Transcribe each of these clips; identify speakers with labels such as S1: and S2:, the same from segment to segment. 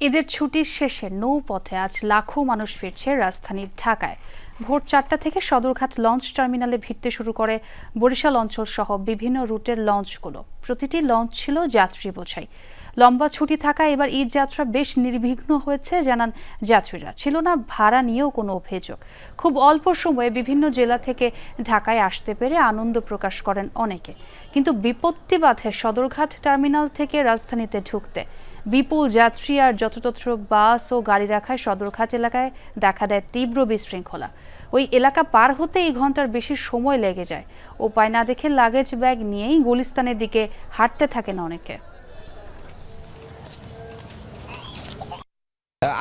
S1: ঈদের ছুটির শেষে নৌপথে আজ লাখো মানুষ ফিরছে রাজধানীর ঢাকায়। ভোর চারটা থেকে সদরঘাট লঞ্চ টার্মিনালে ভিড়তে শুরু করে বরিশাল অঞ্চল সহ বিভিন্ন রুটের লঞ্চগুলো। প্রতিটি লঞ্চ ছিল যাত্রী বোঝাই। লম্বা ছুটি থাকায় এবার ঈদ যাত্রা বেশ নির্বিঘ্ন হয়েছে, জানান যাত্রীরা। ছিল না ভাড়া নিয়েও কোনো অভিযোগ। খুব অল্প সময়ে বিভিন্ন জেলা থেকে ঢাকায় আসতে পেরে আনন্দ প্রকাশ করেন অনেকে। কিন্তু বিপত্তি বাধে সদরঘাট টার্মিনাল থেকে রাজধানীতে ঢুকতে। বিপুল যাত্রী আর যত্রতত্র বাস ও গাড়ি রাখায় সদরঘাট এলাকায় দেখা দেয় তীব্র বিশৃঙ্খলা। ওই এলাকা পার হতে এই ঘণ্টার বেশি সময় লেগে যায়। উপায় না দেখে লাগেজ ব্যাগ নিয়েই গুলিস্তানের দিকে হাঁটতে থাকেন অনেকে।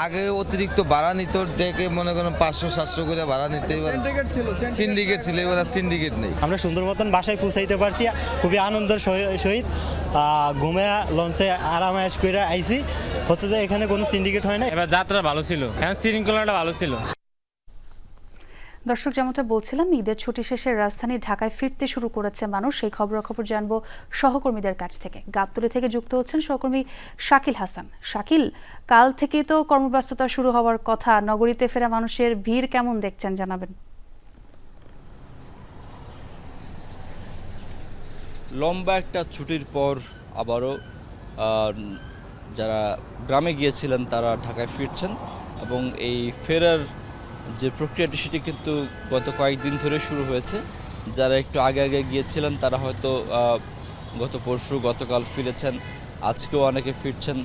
S2: আগে অতিরিক্ত ভাড়া নিত ডেকে মনে করেন পাঁচশো সাতশো করে ভাড়া নিতে
S3: সিন্ডিকেট ছিল
S2: এবার সিন্ডিকেট নেই।
S4: আমরা সুন্দর মতন বাসায় পৌঁছাইতে পারছি খুবই আনন্দের সহ- সহিত আহ, ঘুমে লঞ্চে আরামায়াস করে আইছি। হচ্ছে যে এখানে কোনো সিন্ডিকেট হয় না
S5: এবার যাত্রা ভালো ছিল হ্যাঁ শৃঙ্খলাটা ভালো ছিল।
S1: দর্শক, যেমনটা বলছিলাম, ঈদের ছুটি শেষে রাজধানী ঢাকায় ফিরতে শুরু করেছে মানুষ। সেই খবরাখবর জানব সহকর্মীদের কাছ থেকে। গাবতলী থেকে যুক্ত হচ্ছেন সহকর্মী শাকিল হাসান। শাকিল, কাল থেকেই তো কর্মব্যস্ততা শুরু হওয়ার কথা। নগরীতে ফেরা মানুষের ভিড় কেমন দেখছেন, জানাবেন।
S6: লম্বা একটা ছুটির পর আবারও যারা গ্রামে গিয়েছিলেন, তারা ঢাকায় ফিরছেন এবং এই ফেরার যে প্রক্রিয়াটি সেটি কিন্তু গত কয়েকদিন ধরে শুরু হয়েছে। যারা একটু আগে আগে গিয়েছিলেন, তারা হয়তো গত পরশু গতকাল ফিরেছেন, আজকেও অনেকে ফিরছেন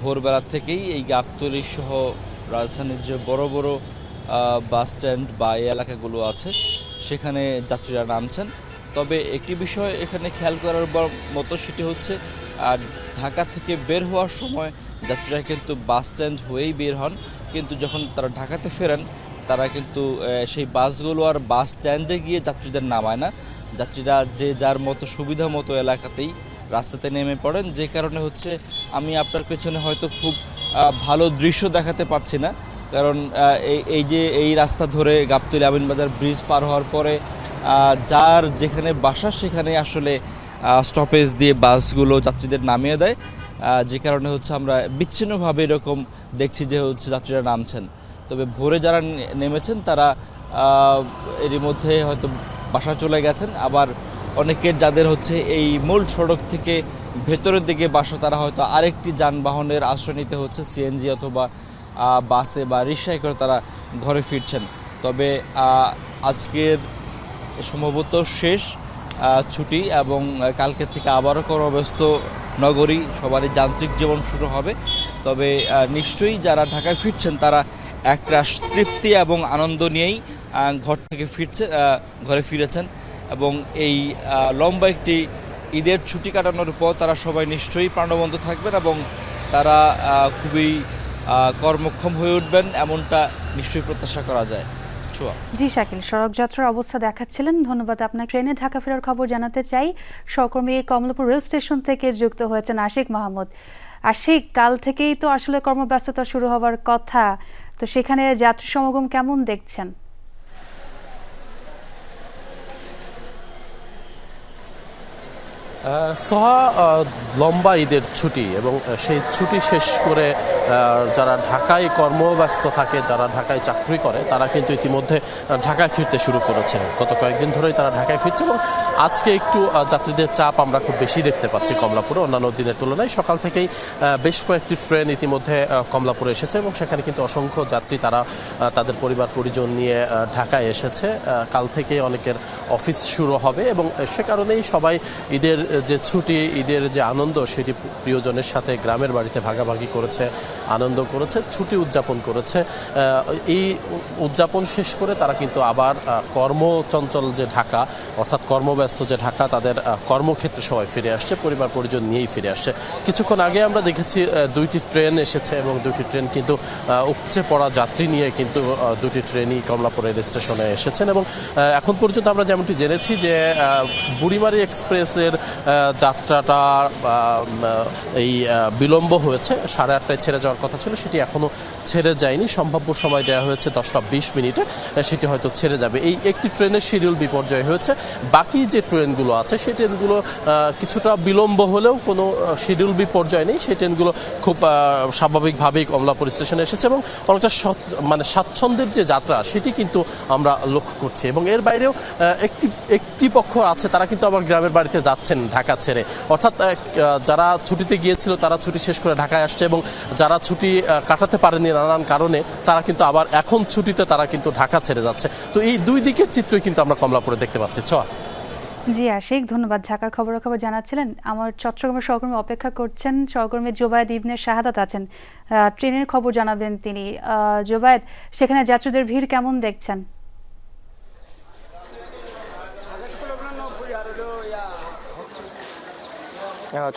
S6: ভোরবেলা থেকেই। এই গাবতলী সহ রাজধানীর যে বড় বড় বাস স্ট্যান্ড বা এই এলাকাগুলো আছে, সেখানে যাত্রীরা নামছেন। তবে একটি বিষয় এখানে খেয়াল করার মতো সেটি হচ্ছে আর ঢাকা থেকে বের হওয়ার সময় যাত্রীরা কিন্তু বাস স্ট্যান্ড হয়েই বের হন। কিন্তু যখন তারা ঢাকাতে ফেরেন, তারা কিন্তু সেই বাসগুলো আর বাস স্ট্যান্ডে গিয়ে যাত্রীদের নামায় না। যাত্রীরা যে যার মতো সুবিধা মতো এলাকাতেই রাস্তাতে নেমে পড়েন, যে কারণে হচ্ছে আমি আপনার পেছনে হয়তো খুব ভালো দৃশ্য দেখাতে পারছি না। কারণ এই এই যে এই রাস্তা ধরে গাবতলী আমিনবাজার ব্রিজ পার হওয়ার পরে যার যেখানে বাসা সেখানে আসলে স্টপেজ দিয়ে বাসগুলো যাত্রীদের নামিয়ে দেয়। যে কারণে হচ্ছে আমরা বিচ্ছিন্নভাবে এরকম দেখছি যে হচ্ছে যাত্রীরা নামছেন। তবে ভোরে যারা নেমেছেন তারা এরই মধ্যে হয়তো বাসা চলে গেছেন। আবার অনেকের যাদের হচ্ছে এই মূল সড়ক থেকে ভেতরের দিকে বাসা, তারা হয়তো আরেকটি যানবাহনের আশ্রয় নিতে হচ্ছে, সিএনজি অথবা বাসে বা রিক্সায় করে তারা ঘরে ফিরছেন। তবে আজকের সম্ভবত শেষ ছুটি এবং কালকে থেকে আবারও কর্মব্যস্ত নগরী, সবারই যান্ত্রিক জীবন শুরু হবে। তবে নিশ্চয়ই যারা ঢাকায় ফিরছেন, তারা একরাশ তৃপ্তি এবং আনন্দ নিয়েই ঘর থেকে ফিরছে ঘরে ফিরেছেন। এবং এই লম্বা একটি ঈদের ছুটি কাটানোর পর তারা সবাই নিশ্চয়ই প্রাণবন্ত থাকবেন এবং তারা খুবই কর্মক্ষম হয়ে উঠবেন, এমনটা নিশ্চয়ই প্রত্যাশা করা যায়। ছোঁয়া।
S1: জি, শাকিল, সড়ক যাত্রার অবস্থা দেখাচ্ছিলেন। ধন্যবাদ আপনার ট্রেনে ঢাকা ফেরার খবর জানাতে চাই, সহকর্মী কমলাপুর রেল স্টেশন থেকে যুক্ত হয়েছেন আশিক মাহমুদ। আশিক, কাল থেকেই তো আসলে কর্মব্যস্ততা শুরু হওয়ার কথা। তো সেখানে যাত্রী সমাগম কেমন দেখছেন?
S7: সোহা লম্বা ঈদের ছুটি এবং সেই ছুটি শেষ করে যারা ঢাকায় কর্মব্যস্ত থাকে, যারা ঢাকায় চাকরি করে, তারা কিন্তু ইতিমধ্যে ঢাকায় ফিরতে শুরু করেছে গত কয়েকদিন ধরেই তারা ঢাকায় ফিরছে এবং আজকে একটু যাত্রীদের চাপ আমরা খুব বেশি দেখতে পাচ্ছি কমলাপুরে। অন্যান্য দিনের তুলনায় সকাল থেকেই বেশ কয়েকটি ট্রেন ইতিমধ্যে কমলাপুরে এসেছে এবং সেখানে কিন্তু অসংখ্য যাত্রী তারা তাদের পরিবার, পরিজন নিয়ে ঢাকায় এসেছে। কাল থেকে অনেকের অফিস শুরু হবে এবং সে কারণেই সবাই ঈদের যে ছুটি, ঈদের যে আনন্দ, সেটি প্রিয়জনের সাথে গ্রামের বাড়িতে ভাগাভাগি করেছে, আনন্দ করেছে, ছুটি উদযাপন করেছে। এই উদযাপন শেষ করে তারা কিন্তু আবার কর্মচঞ্চল যে ঢাকা, অর্থাৎ কর্মব্যস্ত যে ঢাকা, তাদের কর্মক্ষেত্রে সবাই ফিরে আসছে, পরিবার, পরিজন নিয়েই ফিরে আসছে। কিছুক্ষণ আগে আমরা দেখেছি দুইটি ট্রেন এসেছে এবং দুইটি ট্রেন কিন্তু উপচে পড়া যাত্রী নিয়ে কিন্তু দুটি ট্রেনই কমলাপুর রেল স্টেশনে এসেছেন এবং এখন পর্যন্ত আমরা যেমনটি জেনেছি যে বুড়িমারি এক্সপ্রেসের যাত্রাটা এই বিলম্ব হয়েছে। সাড়ে আটটায় ছেড়ে যাওয়ার কথা ছিল, সেটি এখনও ছেড়ে যায়নি। সম্ভাব্য সময় দেওয়া হয়েছে দশটা বিশ মিনিটে সেটি হয়তো ছেড়ে যাবে। এই একটি ট্রেনের শিডিউল বিপর্যয় হয়েছে। বাকি যে ট্রেনগুলো আছে, সেই ট্রেনগুলো কিছুটা বিলম্ব হলেও কোনো শিডিউল বিপর্যয় নেই। সেই ট্রেনগুলো খুব স্বাভাবিকভাবেই কমলাপুর স্টেশনে এসেছে এবং অনেকটা মানে স্বাচ্ছন্দ্যের যে যাত্রা, সেটি কিন্তু আমরা লক্ষ্য করছি। এবং এর বাইরেও একটি একটি পক্ষ আছে, তারা কিন্তু আবার গ্রামের বাড়িতে যাচ্ছেন ঢাকা ছেড়ে। অর্থাৎ যারা ছুটিতে গিয়েছিল, তারা ছুটি শেষ করে ঢাকায় আসছে এবং যারা ছুটি কাটাতে পারেনি নানান কারণে, তারা কিন্তু আবার এখন ছুটিতে তারা কিন্তু ঢাকা ছেড়ে যাচ্ছে। তো এই দুই দিকের চিত্রই কিন্তু আমরা কমলাপুরে দেখতে পাচ্ছি। ছোয়া
S1: জি, আশিক, ধন্যবাদ। ঢাকার খবরাখবর জানাচ্ছিলেন। আমার চট্টগ্রামের সহকর্মী অপেক্ষা করছেন। সহকর্মী জোবায়েদ ইবনে শাহাদাত আছেন। ট্রেনের খবর জানাবেন তিনি। জোবায়েদ, সেখানে যাত্রীদের ভিড় কেমন দেখছেন?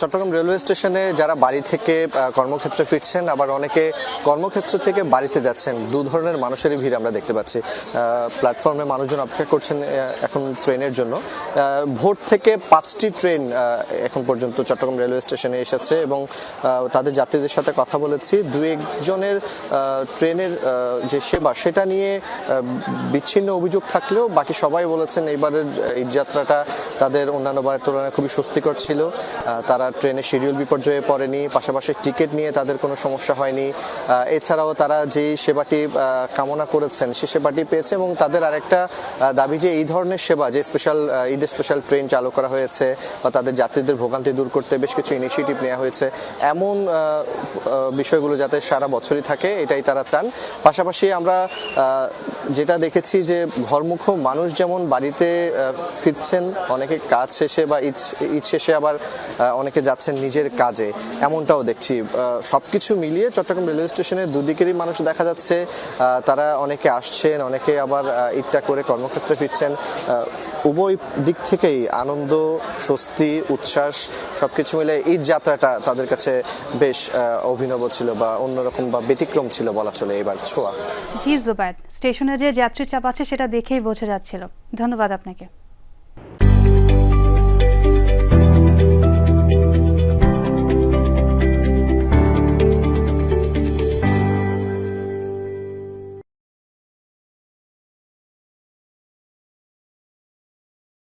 S3: চট্টগ্রাম রেলওয়ে স্টেশনে যারা বাড়ি থেকে কর্মক্ষেত্রে ফিরছেন, আবার অনেকে কর্মক্ষেত্র থেকে বাড়িতে যাচ্ছেন, দু ধরনের মানুষেরই ভিড় আমরা দেখতে পাচ্ছি। প্ল্যাটফর্মে মানুষজন অপেক্ষা করছেন এখন ট্রেনের জন্য। ভোর থেকে পাঁচটি ট্রেন এখন পর্যন্ত চট্টগ্রাম রেলওয়ে স্টেশনে এসেছে এবং তাদের যাত্রীদের সাথে কথা বলেছি। দু একজনের ট্রেনের যে সেবা, সেটা নিয়ে বিচ্ছিন্ন অভিযোগ থাকলেও বাকি সবাই বলেছেন এইবারের এই যাত্রাটা তাদের অন্যান্য বারের তুলনায় খুবই স্বস্তিকর ছিল। তারা ট্রেনের শিডিউল বিপর্যয়ে পড়েনি, পাশাপাশি টিকিট নিয়ে তাদের কোনো সমস্যা হয়নি। এছাড়াও তারা যেই সেবাটি কামনা করেছেন সে সেবাটি পেয়েছে এবং তাদের আরেকটা দাবি যে এই ধরনের সেবা, যে স্পেশাল ঈদের স্পেশাল ট্রেন চালু করা হয়েছে বা তাদের যাত্রীদের ভোগান্তি দূর করতে বেশ কিছু ইনিশিয়েটিভ নেওয়া হয়েছে। এমন বিষয়গুলো যাতে সারা বছরই থাকে, এটাই তারা চান। পাশাপাশি আমরা যেটা দেখেছি যে ঘরমুখ মানুষ যেমন বাড়িতে ফিরছেন, অনেকে কাজ শেষে বা ঈদ শেষে আবার অনেকে যাচ্ছেন নিজের কাজে, এমনটাও দেখছি। সবকিছু মিলিয়ে চট্টগ্রাম রেলওয়ে স্টেশনের দুদিকেরই মানুষ দেখা যাচ্ছে। তারা অনেকে আসছেন, অনেকে আবার ঈদটা করে কর্মক্ষেত্রে ফিরছেন। উভয় দিক থেকেই আনন্দ, স্বস্তি, উচ্ছ্বাস, সবকিছু মিলে ঈদ যাত্রাটা তাদের কাছে বেশ অভিনব ছিল বা অন্যরকম বা ব্যতিক্রম ছিল বলা চলে এবার ছোঁয়া।
S1: জি, জোবায়েদ, স্টেশনে যে যাত্রী চাপ আছে সেটা দেখেই বোঝা যাচ্ছিল। ধন্যবাদ আপনাকে।